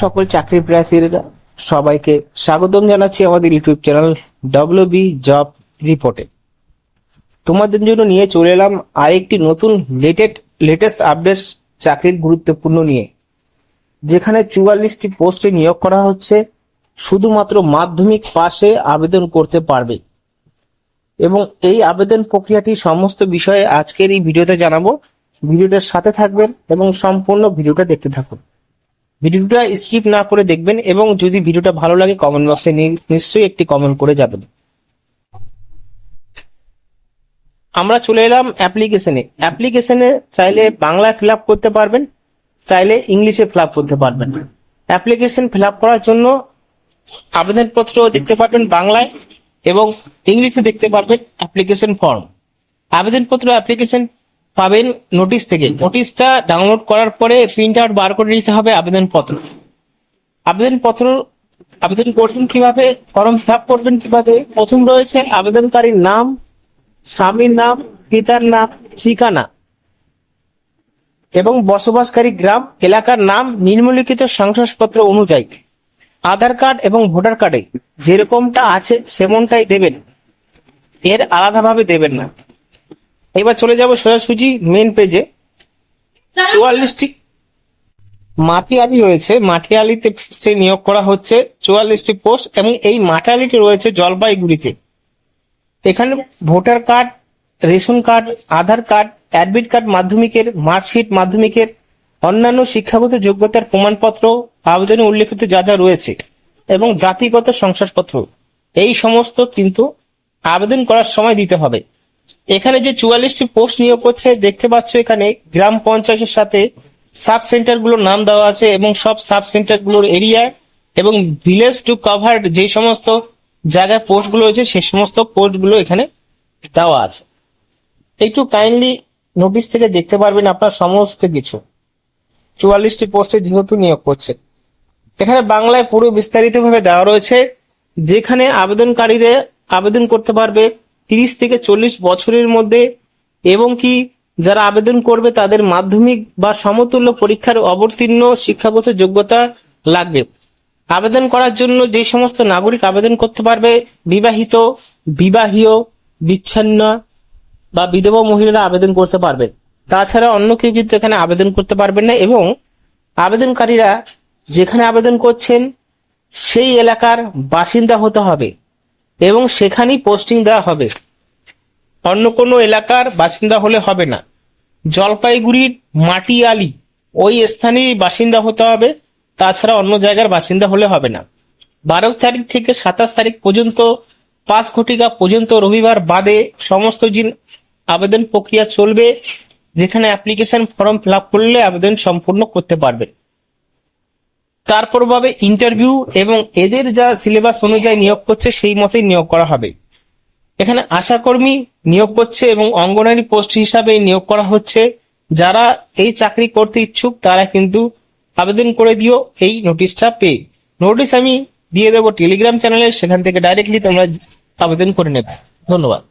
সকল চাকরি প্রার্থীরা সবাইকে স্বাগতম জানাচ্ছি আমাদের YouTube channel W B job রিপোর্টে তোমাদের জন্য নিয়ে চলে এলাম আরেকটি নতুন লেটেড লেটেস্ট আপডেট চাকরির গুরুত্বপূর্ণ নিয়ে। যেখানে চুয়াল্লিশটি পোস্টে নিয়োগ করা হচ্ছে, শুধুমাত্র মাধ্যমিক পাশে আবেদন করতে পারবে। এবং এই আবেদন প্রক্রিয়াটি সমস্ত বিষয়ে আজকের এই ভিডিওতে জানাব। ভিডিওটার সাথে থাকবেন এবং সম্পূর্ণ ভিডিওটা দেখতে থাকুন। ভিডিওটা স্কিপ না করে দেখবেন এবং যদি ভিডিওটা ভালো লাগে কমেন্ট বক্সে নিশ্চয়ই একটি কমেন্ট করে যাবেন। আমরা চলে এলাম অ্যাপ্লিকেশনে অ্যাপ্লিকেশনে চাইলে বাংলায় ফিল করতে পারবেন, চাইলে ইংলিশে ফিল করতে পারবেন। অ্যাপ্লিকেশন ফিল করার জন্য আবেদনপত্র দেখতে পারবেন বাংলায় এবং ইংলিশে দেখতে পারবেন অ্যাপ্লিকেশন ফর্ম আবেদনপত্র অ্যাপ্লিকেশন পাবেন নোটিশ থেকে। নোটিশটা ডাউনলোড করার পরে প্রিন্ট আউট বার করে নিতে হবে আবেদনপত্র। আবেদনপত্র, আবেদন করবেন কীভাবে? ফর্ম ফিল করবেন কীভাবে? প্রথম রয়েছে আবেদনকারীর নাম, স্বামীর নাম, পিতার নাম, ঠিকানা এবং বসবাসকারী গ্রাম, এলাকার নাম, নিম্নলিখিত শংসাপত্র অনুযায়ী। আধার কার্ড এবং ভোটার কার্ডে যেরকমটা আছে, সেমনটাই দেবেন। এর আলাদাভাবে দেবেন না। এবার চলে যাব সোজাসুজি মেন পেজে চুয়াল্লিশটি মাটিয়ালি রয়েছে। মাটিয়ালিতে পোস্টে নিয়োগ করা হচ্ছে চুয়াল্লিশটি পোস্ট এবং এই মাটিয়ালিটি রয়েছে জলপাইগুড়িতে। এখানে voter card ration card Aadhaar card admit card মাধ্যমিকের মার্কশিট মাধ্যমিকের অন্যান্য শিক্ষাগত যোগ্যতার প্রমাণপত্র আবেদনে উল্লেখিত যা যা রয়েছে এবং জাতিগত শংসাপত্র এই সমস্ত কিন্তু আবেদন করার সময় দিতে হবে। এখানে যে চুয়াল্লিশটি পোস্ট নিয়োগ করছে দেখতে পাচ্ছ এখানে গ্রাম পঞ্চায়েতের সাথে সাব সেন্টারগুলোর নাম দেওয়া আছে এবং সব সাব সেন্টারগুলোর এরিয়া এবং ভিলেজ টু কভার যে সমস্ত জায়গায় পোস্টগুলো রয়েছে, সেই সমস্ত পোস্টগুলো এখানে দেওয়া আছে। একটু কাইন্ডলি নোটিশ থেকে দেখতে পারবেন আপনার সমস্ত কিছু। চুয়াল্লিশটি পোস্টে যেহেতু নিয়োগ করছে এখানে বাংলায় পুরো বিস্তারিতভাবে দেওয়া রয়েছে, যেখানে আবেদনকারীরা আবেদন করতে পারবে তিরিশ থেকে চল্লিশ বছরের মধ্যে, এবং কি যারা আবেদন করবে তাদের মাধ্যমিক বা সমতুল্য পরীক্ষার অবতীর্ণ শিক্ষাগত যোগ্যতা লাগবে। আবেদন করার জন্য যে সমস্ত নাগরিক আবেদন করতে পারবে, বিবাহিত, বিবাহীয়, বিচ্ছিন্ন বা বিধবা মহিলারা আবেদন করতে পারবেন তাছাড়া অন্য কেউ কিন্তু এখানে আবেদন করতে পারবেন না, এবং আবেদনকারীরা যেখানে আবেদন করছেন, সেই এলাকার বাসিন্দা হতে হবে। এবং সেখানেই পোস্টিং দেওয়া হবে। অন্য কোনো এলাকার বাসিন্দা হলে হবে না। জলপাইগুড়ির মাটি আলি ওই স্থানেরই বাসিন্দা হতে হবে। তাছাড়া অন্য জায়গার বাসিন্দা হলে হবে না। বারো তারিখ থেকে সাতাশ তারিখ পর্যন্ত, পাঁচ ঘটিকা পর্যন্ত রবিবার বাদে সমস্ত দিন আবেদন প্রক্রিয়া চলবে, যেখানে অ্যাপ্লিকেশন ফর্ম ফিল করলে আবেদন সম্পূর্ণ করতে পারবেন তারপর ভাবে ইন্টারভিউ এবং এদের যা সিলেবাস অনুযায়ী নিয়োগ করছে, সেই মতেই নিয়োগ করা হবে। এখানে আশাকর্মী নিয়োগ করছে এবং অঙ্গনারী পোস্ট হিসাবে নিয়োগ করা হচ্ছে। যারা এই চাকরি করতে ইচ্ছুক, তারা কিন্তু আবেদন করে দিও এই নোটিশটা পেয়ে। নোটিশ আমি দিয়ে দেবো টেলিগ্রাম চ্যানেলে সেখান থেকে ডাইরেক্টলি তোমরা আবেদন করে নেবে। ধন্যবাদ।